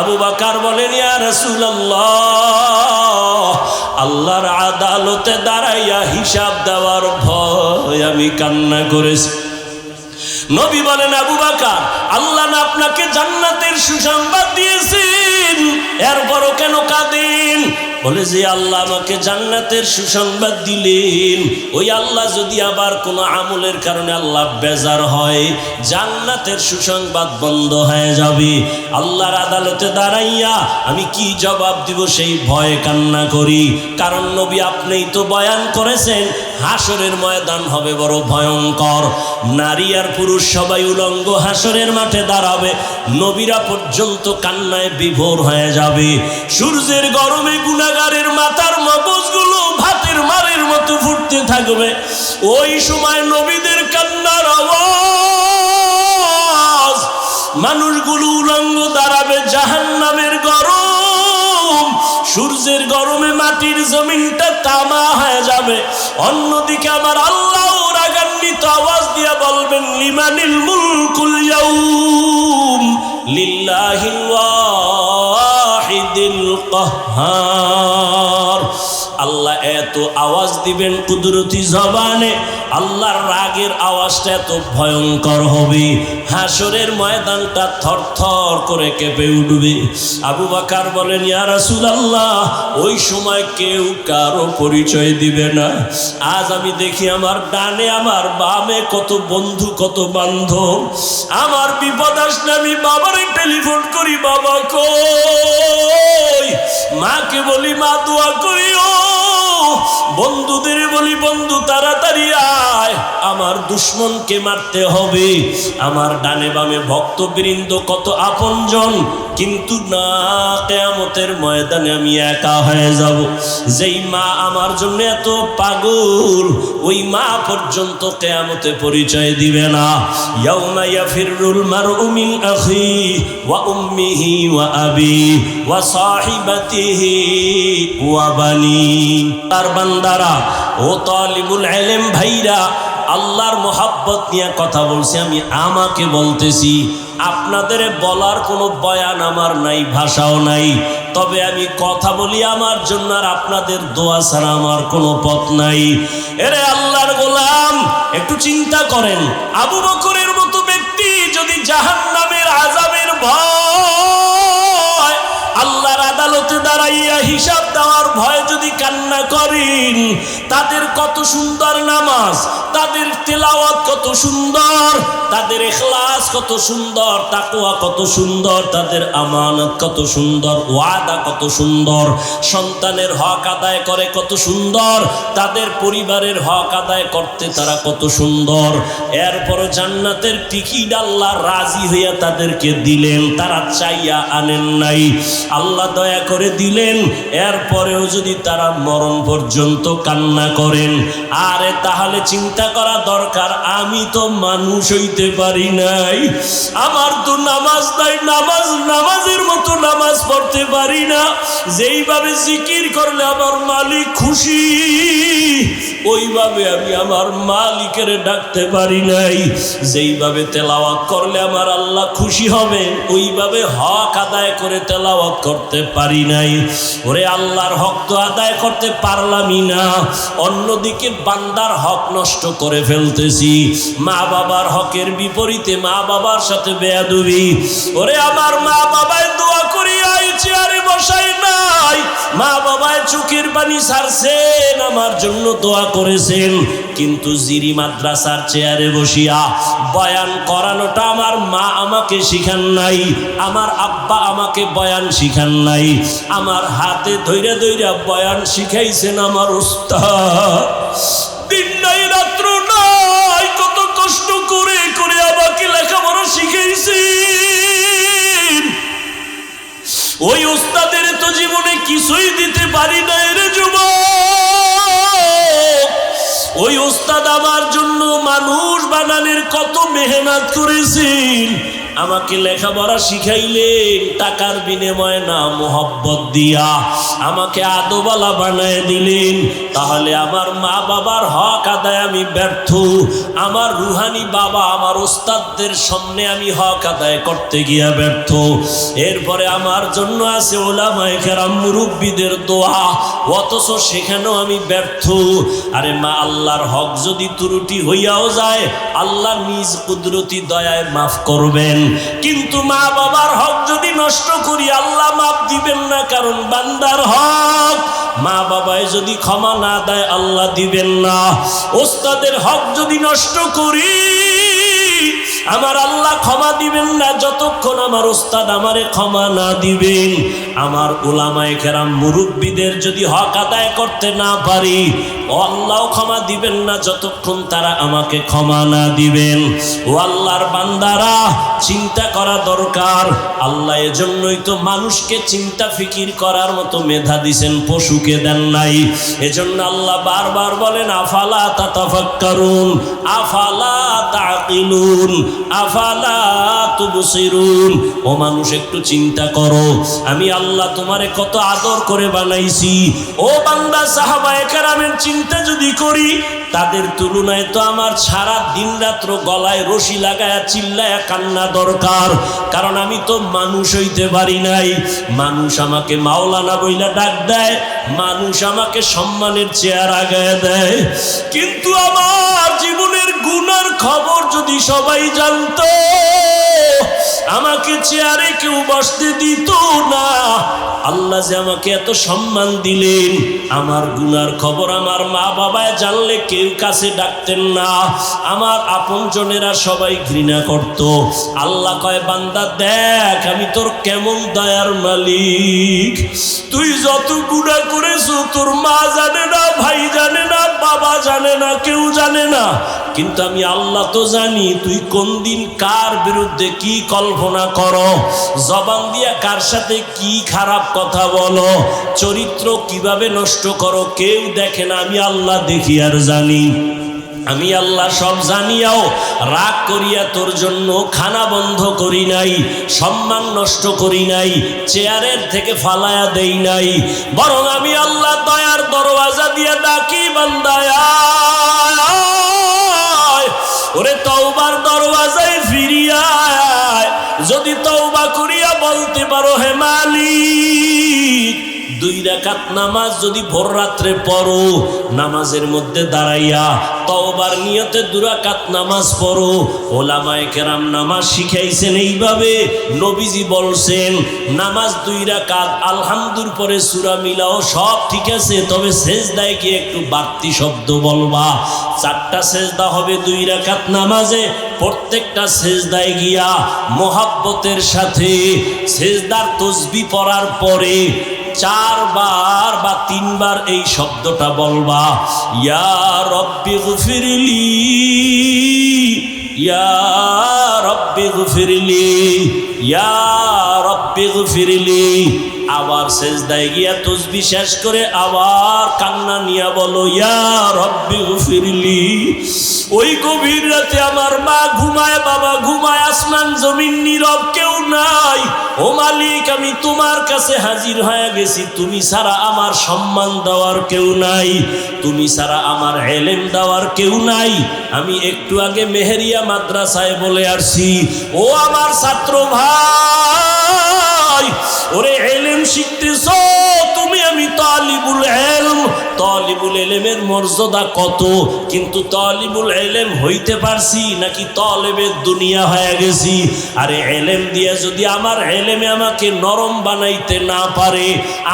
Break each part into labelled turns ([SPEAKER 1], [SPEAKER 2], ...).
[SPEAKER 1] আবু বাকার বলেন আল্লাহর আদালতে দাঁড়াইয়া হিসাব দেওয়ার ভয় আমি কান্না করেছি। নবী বলেন, আবু বাকার, আল্লাহ না আপনাকে জান্নাতের সুসংবাদ দিয়েছেন, এরপরও কেন কাঁদেন? বলে যে আল্লাহ আমাকে জান্নাতের সুসংবাদ দিলেন। ওই আল্লাহ যদি আবার কোনো আমলের কারণে আল্লাহ বেজার হয়, জান্নাতের সুসংবাদ বন্ধ হয়ে যাবে। আল্লাহর আদালতে দাঁড়াইয়া আমি কি জবাব দিব সেই ভয়ে কান্না করি। কারণ নবী আপনিই তো বয়ান করেছেন, হাসরের ময়দান হবে বড় ভয়ঙ্কর। নারী আর পুরুষ সবাই উলঙ্গ হাসরের মাঠে দাঁড়াবে। নবীরা পর্যন্ত কান্নায় বিভোর হয়ে যাবে। সূর্যের গরমে গুণাগারের মাথার মগজগুলো ভাতের মারের মতো ফুটতে থাকবে। ওই সময় নবীদের কান্নার আওয়াজ, মানুষগুলো উলঙ্গ দাঁড়াবে জাহান নামের গরম। সূর্যের গরমে মাটির জমিনটা তামা হয়ে যাবে। অন্যদিকে আমার আল্লাহ রাগান্বিত আওয়াজ দিয়ে বলবেন, লিমানিল মুলকুল ইয়াউম। لله الواحد القهار. আল্লাহ এত আওয়াজ দিবেন কুদরতি জবানে, আল্লাহর রাগের আওয়াজটা এত ভয়ঙ্কর হবে। হাসরের ময়দানটা থরথর করে কেঁপে উঠবে। আবু বাকার বলেন, ইয়া রাসূলুল্লাহ, ওই সময় কেউ কারও পরিচয় দিবে না। আজ আমি দেখি আমার ডানে, আমার বামে কত বন্ধু, কত বান্ধব। আমার বিপদ আসলে আমি বাবারে টেলিফোন করি, বাবা কই? মাকে বলি, মা, দোয়া করিও। বন্ধুদের বলি, বন্ধু, তাড়াতাড়ি আয়। আমার দুশ্মনকে মারতে হবে। আমার ডানে বামে ভক্তবৃন্দ কত আপনজন। কিন্তু না, কেয়ামতের ময়দানে আমি একা হয়ে যাব। যেই মা আমার জন্য এত পাগল, ওই মা পর্যন্ত কেয়ামতে পরিচয় দিবে না। ইয়াউমা ইয়াফিরুল মারউ মিন আখি ওয়া উম্মিহি ওয়া আবি ওয়া সাহিবাতিহি ওয়া বানি। তার বান্দারা, ও তালিবুল ইলম ভাইরা, আল্লাহর মোহাব্বত নিয়ে কথা বলছি, আমি আমাকে বলতেছি, আপনাদের বলার কোনো বয়ান আমার নাই, ভাষাও নাই, তবে আমি কথা বলি আমার জন্য আর আপনাদের দোয়া ছাড়া আমার কোনো পথ নাই। এরে আল্লাহর গোলাম, একটু চিন্তা করেন, আবু বকরের মতো ব্যক্তি যদি জাহান নামের আজাবের ভয় আদালতে হিসাব দেওয়ার ভয় যদি কান্না করেন, তাদের কত সুন্দর নামাজ, তাদের তেলাওয়াত কত সুন্দর, তাদের এখলাস কত সুন্দর তাকুয়া কত সুন্দর, তাদের আমানত কত সুন্দর, ওয়াদা কত সুন্দর, সন্তানের হক আদায় করে কত সুন্দর, তাদের পরিবারের হক আদায় করতে তারা কত সুন্দর। এরপর জান্নাতের টিকিট আল্লাহ রাজি হইয়া তাদেরকে দিলেন, তারা চাইয়া আনেন নাই। আল্লাহ দয়া করে দিলেন এরপরেও যদি তারা মরণ পর্যন্ত কান্না করেন, আরে তাহলে চিন্তা করা দরকার, আমি তো মানুষ হইতে পারি নাই। আমার তো নামাজ নাই, নামাজ, নামাজের মতো নামাজ পড়তে পারি না। যেইভাবে জিকির করলে আমার মালিক খুশি। ওইভাবে আমি আমার মালিকের ডাকতে পারি নাই। যেইভাবে তেলাওয়াত করলে আমার আল্লাহ খুশি হবে, ওইভাবে হক আদায় করে তেলাওয়াত করতে পারি নাই। ওরে আল্লাহর হক তো আদায় করতে পারলামই না। অন্যদিকে বান্দার হক নষ্ট করে ফেলতেছি। মা বাবার হকের বিপরীতে মা বাবার সাথে বেয়াদবি। ওরে আমার মা বাবায় দোয়া করি চেয়ারে বসাই নাই। মা বাবায় চোখের পানি ছাড়ছেন আমার জন্য দোয়া করেছেন। কিন্তু জিরি মাদ্রাসার চেয়ারে বসিয়া বয়ান করানোটা আমার মা আমাকে শিখান নাই, আমার আব্বা আমাকে বয়ান শিখান নাই। আমার হাতে ধৈর্য ধৈর্য বয়ান শিখাইছেন আমার উস্তাদ। দিন নাই, রাত্র নাই, কত কষ্ট করে করে আমাকে লেখাপড়া শিখাইছেন ওই ওস্তাদের তো জীবনে কিছুই দিতে পারি না রে যুব ওই ওস্তাদ আমার জন্য মানুষ বানানের কত মেহনত করেছেন। আমাকে লেখাপড়া শিখাইলেন, টাকার বিনিময়ে না মোহব্বত দিয়া। আমাকে আদোবালা বানায় দিলেন, তাহলে আমার মা বাবার হক আদায় আমি ব্যর্থ। আমার রুহানি বাবা, আমার ওস্তাদদের সামনে আমি হক আদায় করতে গিয়া ব্যর্থ। এরপরে আমার জন্য আছে ওলামায়ে কেরাম মুরব্বীদের দোয়া, অথচ সেখানেও আমি ব্যর্থ। আরে মা, আল্লাহর হক যদি ত্রুটি হইয়াও যায়, আল্লাহ নিজ কুদরতি দয়ায় মাফ করবেন। কিন্তু মা বাবার হক যদি নষ্ট করি, আল্লাহ মাফ দিবেন না, কারণ বান্দার হক। মা বাবায় যদি ক্ষমা না দেয়, আল্লাহ দিবেন না। ওস্তাদের হক যদি নষ্ট করি আমার আল্লাহ ক্ষমা দিবেন না, যতক্ষণ আমার ওস্তাদ আমারে ক্ষমা না দিবেন। আমার ওলামায়ে কেরাম মুরব্বীদের যদি হক আদায় করতে না পারি, ও আল্লাহ ক্ষমা দিবেন না, যতক্ষণ তারা আমাকে ক্ষমা না দিবেন। ও আল্লাহর বান্দারা, চিন্তা করা দরকার। আল্লাহ এজন্যই তো মানুষকে চিন্তা ফিকির করার মতো মেধা দিছেন, পশুকে দেন নাই। এজন্য আল্লাহ বারবার বলেন, আফালা তাতাফাক্কারুন, আফালা তাকিলুন ও মানুষ, একটু চিন্তা করো। আমি আল্লাহ তোমারে কত আদর করে বানাইছি। ও বান্দা চিন্তা যদি করি, তাদের তুলনায় তো আমার সারা দিন রাত্র গলায় রশি কান্না দরকার। কারণ আমি তো মানুষ হইতে পারি নাই। মানুষ আমাকে মাওলানা বইলা ডাক দেয়, মানুষ আমাকে সম্মানের চেয়ার আগায় দেয়। কিন্তু আমার জীবনের গুনার খবর যদি সবাই জানতো, আমাকে চেয়ারে কেউ বসতে দিত না। আল্লাহ যে আমাকে এত সম্মান দিলেন, আমার গুনার খবর আমার মা বাবায় জানলে কেউ কাছে ডাকতেন না। আমার আপনজনেরা সবাই ঘৃণা করত। আল্লাহ কয়, বান্দা, দেখ, আমি তোর কেমন দয়ার মালিক। তুই যত গুণা করেছ, তোর মা জানে না, ভাই জানে না, বাবা জানে না, কেউ জানে না। কিন্তু আমি আল্লাহ তো জানি তুই কোন দিন কার বিরুদ্ধে কি কল্পনা করো? জবান দিয়া কার সাথে কি খারাপ কথা বলো? চরিত্র কীভাবে নষ্ট করো কেউ দেখে না, আমি আল্লাহ দেখি আর জানি। আমি আল্লাহ সব জানিয়াও, রাগ করিয়া তোর জন্য খানা বন্ধ করি নাই, সম্মান নষ্ট করি নাই, চেয়ারের থেকে ফালায়া দেই নাই, বরং আমি আল্লাহ দয়ার দরওয়াজা দিয়ে ডাকি, বান্দায়া। ওরে তওবার দরওয়াজায় ফিরিয়ায়। যদি তওবা করিয়া বলতে পারো হে মালিক দুই রাকাত নামাজ যদি ভোর রাত্রে পড়ো, নামাজের মধ্যে দাঁড়াইয়া তওবার নিয়তে দুরাকাত নামাজ পড়ো। ওলামায়ে কেরাম নামাজ শিখাইছেন এইভাবে, নবীজি বলছেন, নামাজ দুই রাকাত, আলহামদুর পরে সূরা মিলাও সব ঠিক আছে, তবে সেজদায় গিয়ে একটু বাড়তি শব্দ বলবা। চারটা সেজদা হবে দুই রাকাত নামাজে, প্রত্যেকটা সেজদায় গিয়া মোহাব্বতের সাথে সেজদার তসবি পড়ার পরে চারবার বা তিনবার এই শব্দটা বলবা। ইয়া রব্বি গফিরলি, ইয়া রব্বি গফিরলি, ইয়া রব্বি গফিরলি। আবার সেজদায় গিয়া তসবি শেষ করে আবার কান্না নিয়া বলো, ইয়া রব্বি গফিরলি। ওই গভীর রাতে আমার মা ঘুমায়, বাবা ঘুমায়, আসমান জমিন নীরব কেউ নাই। ও মালিক, আমি তোমার কাছে হাজির হয়ে গেছি, তুমি ছাড়া আমার সম্মান দেওয়ার কেউ নাই। তুমি ছাড়া আমার এলেম দেওয়ার কেউ নাই। আমি একটু আগে মেহেরিয়া মাদ্রাসায় বলে আসছি। ও আমার ছাত্র ভাই! ওরে এলেম শিখতেছ আমি তালিবুল এলম, তালিবুল এলেমের মর্যাদা কত? কিন্তু তালিবুল এলেম হইতে পারছি নাকি তলেবের দুনিয়া হয়ে গেছি? আরে এলেম দিয়ে যদি আমার এলেমে আমাকে নরম বানাইতে না পারে,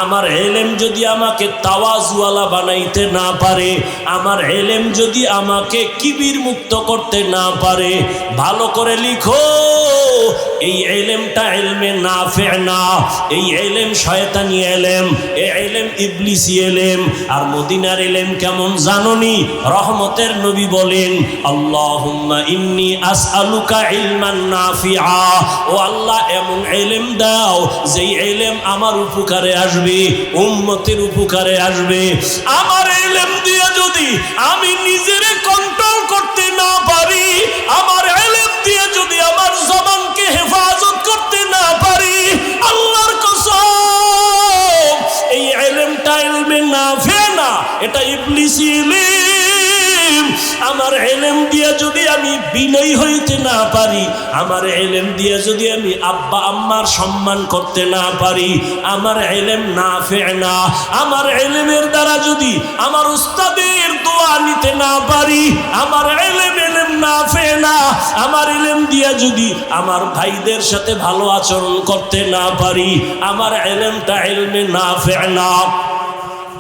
[SPEAKER 1] আমার এলেম যদি আমাকে তাওয়াজওয়ালা বানাইতে না পারে, আমার এলেম যদি আমাকে কিবির মুক্ত করতে না পারে, ভালো করে লিখো, এই এলেমটা এলমে না ফে না, এই এলেম শয়তানি এলেম, এই এলেম, ইবলিসি এলেম। আর মদিনার এলেম কেমন জাননি? রহমতের নবী বলেন, আল্লাহুম্মা ইন্নি আসআলুকা ইলমান নাফিআ। ও আল্লাহ, এমন এলেম দাও, যেই এলেম আমার উপকারে আসবে, উম্মতের উপকারে আসবে। আমার এলেম দিয়ে যদি আমি নিজের কন্ট্রোল করতে না পারি, আমার এলেম দিয়ে যদি আমার জবানকে হেফাজত করতে না পারি আমার এলেম দিয়ে যদি আমি বিনয় হইতে না পারি, আমার এলেম দিয়ে যদি আমি আব্বা আম্মার সম্মান করতে না পারি, আমার এলেম না ফে না। আমার এলেমের দ্বারা যদি আমার উস্তাদের দোয়া নিতে না পারি, আমার এলেম এলেম না ফে না। আমার এলেম দিয়া যদি আমার ভাইদের সাথে ভালো আচরণ করতে না পারি, আমার এলেমটা এলমে না ফে না।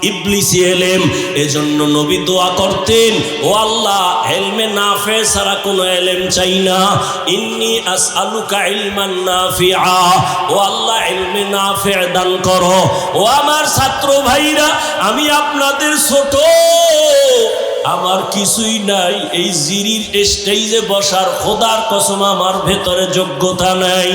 [SPEAKER 1] ইবলিসি এলেম। এজন্য নবী দোয়া করতেন, ও আল্লাহ এলমে নাফে সারা কোনো এলেম চাই না। ইন্নি আস আলুকা ইলমান নাফিআ। ও আল্লাহ না নাফে দান করো। ও আমার ছাত্র ভাইরা, আমি আপনাদের ছোট আমার কিছুই নাই, এই জিরির স্টেজে বসার খোদার কসম আমার ভেতরে যোগ্যতা নাই।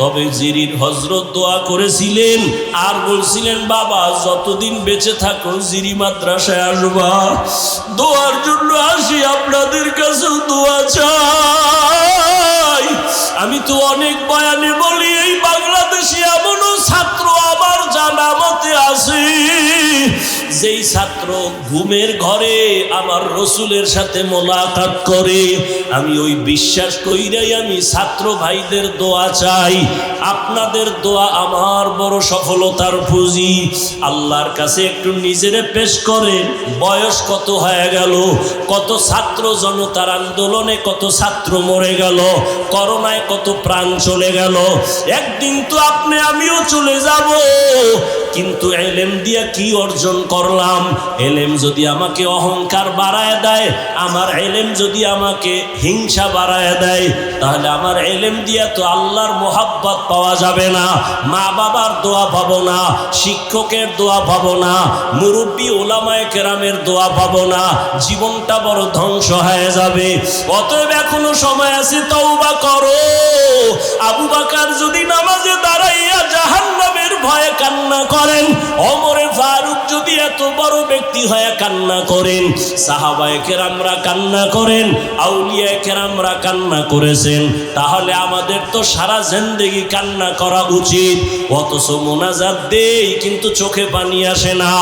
[SPEAKER 1] তবে জিরির হজরত দোয়া করেছিলেন আর বলছিলেন, বাবা, যতদিন বেঁচে থাকো, জিরি মাদ্রাসায় আসবা। দোয়ার জন্য আসি, আপনাদের কাছে দোয়া চাই। আমি তো অনেক বয়ানে বলি, এই বাংলাদেশে এমনও ছাত্র আমার জানা মতে আছে যেই ছাত্র ঘুমের ঘরে আমার রসুলের সাথে মোলাকাত করে, আমি ওই বিশ্বাস কইরাই আমি ছাত্র ভাইদের দোয়া চাই। আপনাদের দোয়া আমার বড় সফলতার পুঁজি। আল্লাহর কাছে একটু নিজেরে পেশ করেন, বয়স কত হয়ে গেল, কত ছাত্র জনতার আন্দোলনে কত ছাত্র মরে গেল, করোনায় কত প্রাণ চলে গেল। একদিন তো আপনি, আমিও চলে যাব। কিন্তু এলেম দিয়া কি অর্জন করলাম? এলেম যদি আমাকে অহংকার বাড়ায় দেয়, আমার এলেম যদি আমাকে হিংসা বাড়ায় দেয়, তাহলে আমার এলেম দিয়া তো আল্লাহর মোহাব্বত পাওয়া যাবে না মা বাবার দোয়া পাবো না, শিক্ষকের দোয়া পাবো না, মুরব্বী ওলামায় কেরামের দোয়া পাবো না, জীবনটা বড় ধ্বংস হয়ে যাবে। অতএব এখনও সময় আছে, তওবা করো। আবু বাকার যদি নামাজে দাঁড়াইয়া জাহান্নামের ভয়ে কান্না করেন অমরে ফারুক যদি এত বড় ব্যক্তি হয়ে কান্না করেন, সাহাবায়ে কেরামরা কান্না করেন, আউলিয়া কেরামরা কান্না করেছেন, তাহলে আমাদের তো সারা জিন্দেগি কান্না করা উচিত। অথচ মোনাজাত দেই, কিন্তু চোখে পানি আসে না।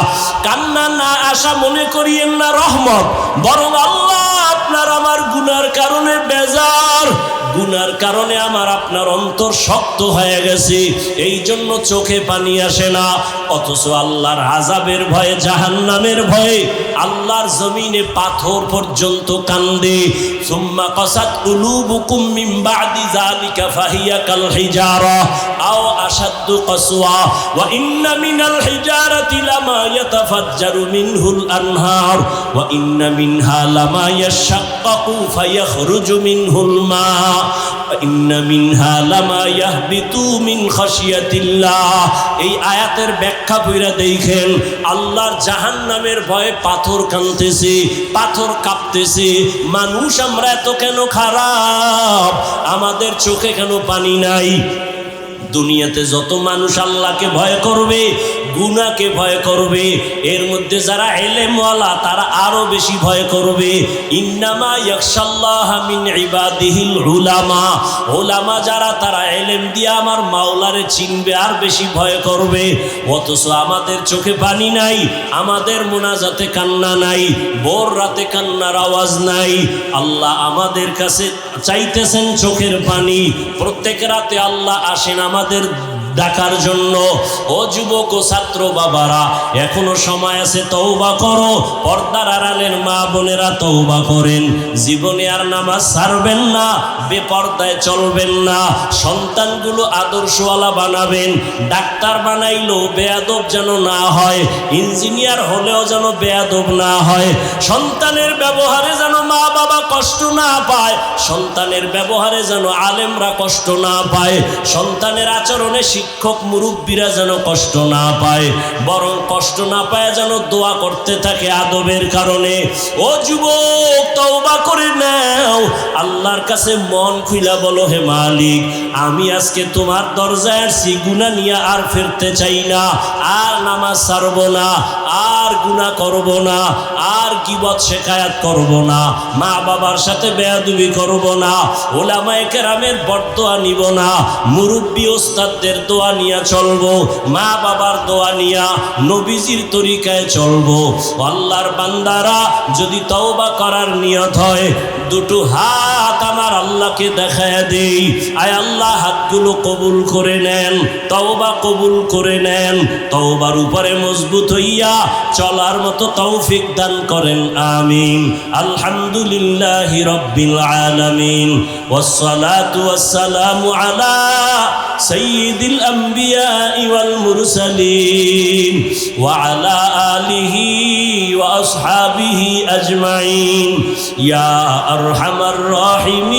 [SPEAKER 1] কান্না না আসা মনে করিয়েন না রহমত, বরং আল্লাহ আপনার আমার গুনার কারণে বেজার। গুনার কারণে আমার আপনার অন্তর শক্ত হয়ে গেছে। এই জন্য চোখে পানি আসে না। অথচ আল্লাহর আজাবের ভয়ে, জাহান্নামের ভয়ে আল্লাহর জমিনে পাথর পর্যন্ত কান্দে। সুম্মা কসাত কুলুবুকুম মিন বাদি যালিকা ফাহিয়া কাল হিজারা। আও আশাদ্দু কসওয়া। ওয়া ইন্না মিনাল হিজারাতি লামা ইয়াতাফাজ্জারু মিনহুল আনহার। ওয়া ইন্না মিনহা লামা মিনহুল মা, ওয়া ইন্না মিনহা লামা ইয়াহবিতু মিন খাশিয়াতিল্লাহ। এই আয়াতের ব্যাখ্যা কইরা দেখেন, আল্লাহর জাহান্নামের ভয়ে পাথর কাঁদতেছে, পাথর কাঁপতেছে। মানুষ আমরা এত কেন খারাপ? আমাদের চোখে কেন পানি নাই? দুনিয়াতে যত মানুষ আল্লাহকে ভয় করবে গুনাকে ভয় করবে। এর মধ্যে যারা এলেমওয়ালা, তারা আরও বেশি ভয় করবে। ইন্নামা ইয়াকশাল্লাহ মিন ইবাদিহিল উলামা। ওলামা যারা, তারা এলেম দিয়ে আমার মাওলারে চিনবে, আর বেশি ভয় করবে। অথচ আমাদের চোখে পানি নাই, আমাদের মোনাজাতে কান্না নাই, ভোর রাতে কান্নার আওয়াজ নাই। আল্লাহ আমাদের কাছে চাইতেছেন চোখের পানি। প্রত্যেক রাতে আল্লাহ আসেন আমাদের ডাকার জন্য। ও যুবক ও ছাত্র বাবারা, এখনও সময় আছে তৌবা করো। পর্দার আড়ালের মা বোনেরা তৌবা করেন। জীবনে আর নামাজ ছাড়বেন না, বেপর্দায় চলবেন না। সন্তানগুলো আদর্শওয়ালা বানাবেন। ডাক্তার বানাইলেও বেয়াদব যেন না হয়, ইঞ্জিনিয়ার হলেও যেন বেয়াদব না হয়। সন্তানের ব্যবহারে যেন মা বাবা কষ্ট না পায়, সন্তানের ব্যবহারে যেন আলেমরা কষ্ট না পায়। সন্তানের আচরণে শিক্ষক মুরব্বীরা যেন কষ্ট না পায়, বরং কষ্ট না পায় যেন দোয়া করতে থাকে আদবের কারণে। ও যুবক, তওবা করে নাও। আল্লাহর কাছে মন খুইলা বলো, হে মালিক, আমি আজকে তোমার দরজায় আসছি গুণা নিয়ে আর ফিরতে চাই না, আর নামাজ ছাড়ব না, আর গুণা করব না, আর কিবত শেখায়াত করব না মা বাবার সাথে বেয়াদুবি করব না, ওলামায়ে কেরামের বরদোয়া নিব না, মুরব্বী ওস্তাদদের দোয়া নিয়ে চলবো, মা বাবার দোয়া নিয়া নবীজির তরিকায় চলবো। আল্লাহর বান্দারা যদি তওবা করার নিয়ত হয়, দুটো হাত আমার আল্লাহকে দেখায় দেই আয় আল্লাহ হাতগুলো কবুল করে নেন তওবা কবুল করে নেন তওবার উপরে মজবুত হইয়া চলার মতো তৌফিক দান করেন আমিন আলহামদুলিল্লাহি রব্বিল আলামিন والصلاة والسلام على سيد الأنبياء والمرسلين وعلى آله وأصحابه أجمعين يا أرحم الراحمين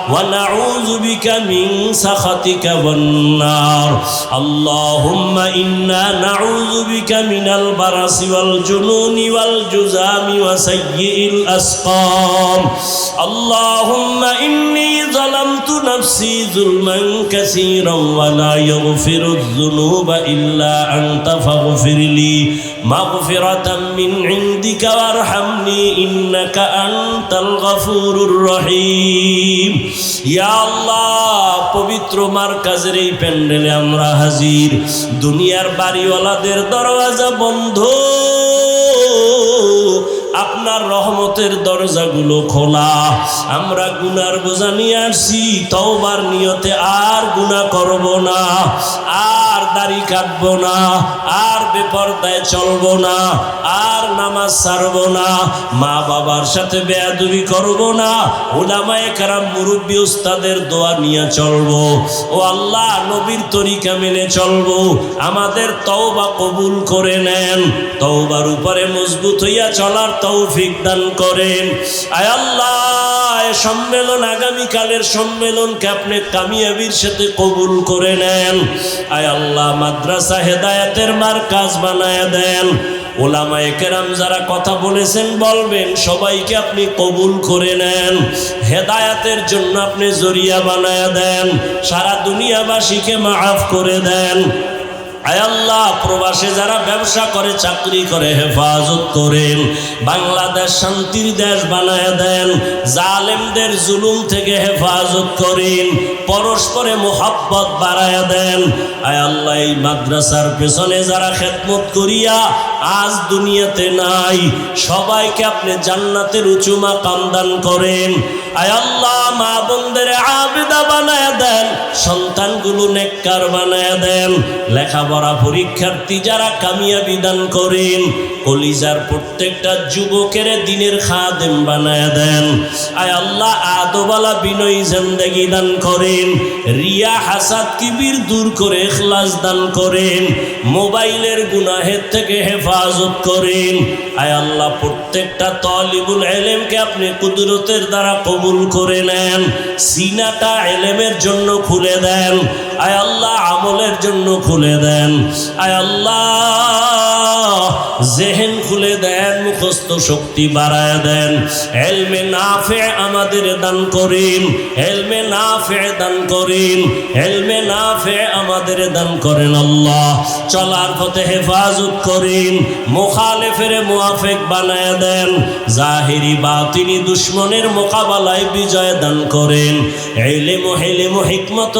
[SPEAKER 1] ونعوذ بك من سخطك والنار اللهم إنا نعوذ بك من البرص والجنون والجزام وسيء الأسقام اللهم إني ظلمت نفسي ظلما كثيرا ولا يغفر الذنوب إلا أنت فاغفر لي مغفرة من عندك وارحمني إنك أنت الغفور الرحيم يا الله পবিত্র মার্কাজের এই প্যান্ডেলে আমরা হাজির দুনিয়ার বাড়িওয়ালাদের দরওয়াজা বন্ধ আপনার রহমতের দরজাগুলো খোলা। আমরা গুনার বোঝা নিয়ে আসছি, তওবার নিয়তে আর গুনাহ করব না, আর দাড়ি কাটবো না, আর বেপরদায় চলবো না, আর নামাজ ছাড়ব না মা বাবার সাথে বেয়াদবি করব না ওলামায়ে কারাম, মুরব্বী উস্তাদের দোয়া নিয়ে চলবো। ও আল্লাহ, নবীর তরিকা মেনে চলবো। আমাদের তওবা কবুল করে নেন। তওবার উপরে মজবুত হইয়া চলার তৌফিক দান করেন। আয় আল্লাহ সম্মেলন আগামীকালের সম্মেলনকে আপনি কামিয়াবির সাথে কবুল করে নেন। আয় আল্লাহ, মাদ্রাসা হেদায়াতের মার কাজ বানায় দেন। ওলামায়ে কেরাম যারা কথা বলেছেন, বলবেন, সবাইকে আপনি কবুল করে নেন। হেদায়াতের জন্য আপনি জরিয়া বানায় দেন। সারা দুনিয়াবাসীকে মাফ করে দেন। আল্লাহ, প্রবাসে যারা ব্যবসা করে, চাকরি করে, হেফাজত করেন, বাংলাদেশ শান্তির দেশ বানায় দেন, জালেমদের জুলুম থেকে হেফাজত করেন, পরস্পরে মোহাব্বত বাড়ায় দেন আয় আল্লাহ, এই মাদ্রাসার পেছনে যারা খেদমত করিয়া আজ দুনিয়াতে নাই। সবাইকে আপনি জান্নাতের উঁচু মাকাম দান করেন। আয় আল্লাহ, মা বোনদের আবেদা বানায় দেন, সন্তানগুলো নেককার বানায় দেন, লেখাপড়া পরীক্ষার্থী যারা কামিয়াবি দান করেন। কলিজার প্রত্যেকটা যুবকের দিনের খাদেম বানায় দেন। আয় আল্লাহ আদবালা বিনয় জিন্দেগি দান করেন। রিয়া হাসাদ কিবির দূর করে এখলাস দান করেন। মোবাইলের গুনাহের থেকে হেফাজত করেন। আয় আল্লাহ, প্রত্যেকটা তলিবুল এলেমকে আপনি কুদরতের দ্বারা কবুল করে নেন সিনাটা এলেমের জন্য খুলে দেন, আয় আল্লাহ আমলের জন্য খুলে দেন, আয় আল্লাহ জেহেন খুলে দেন, মুখস্থ শক্তি বাড়ায় দেন, এলমে নাফে আমাদের দান করেন, এলমে নাফে দান করেন, এলমে নাফে আমাদের দান করেন আল্লাহ, চলার পথে হেফাজত করেন, মোখালেফের মুআফেক বানায় দেন। জাহিরি বা তিনি দুশ্মনের মোকাবেলায় বিজয় দান করেন। এলে হেলেম হিকমত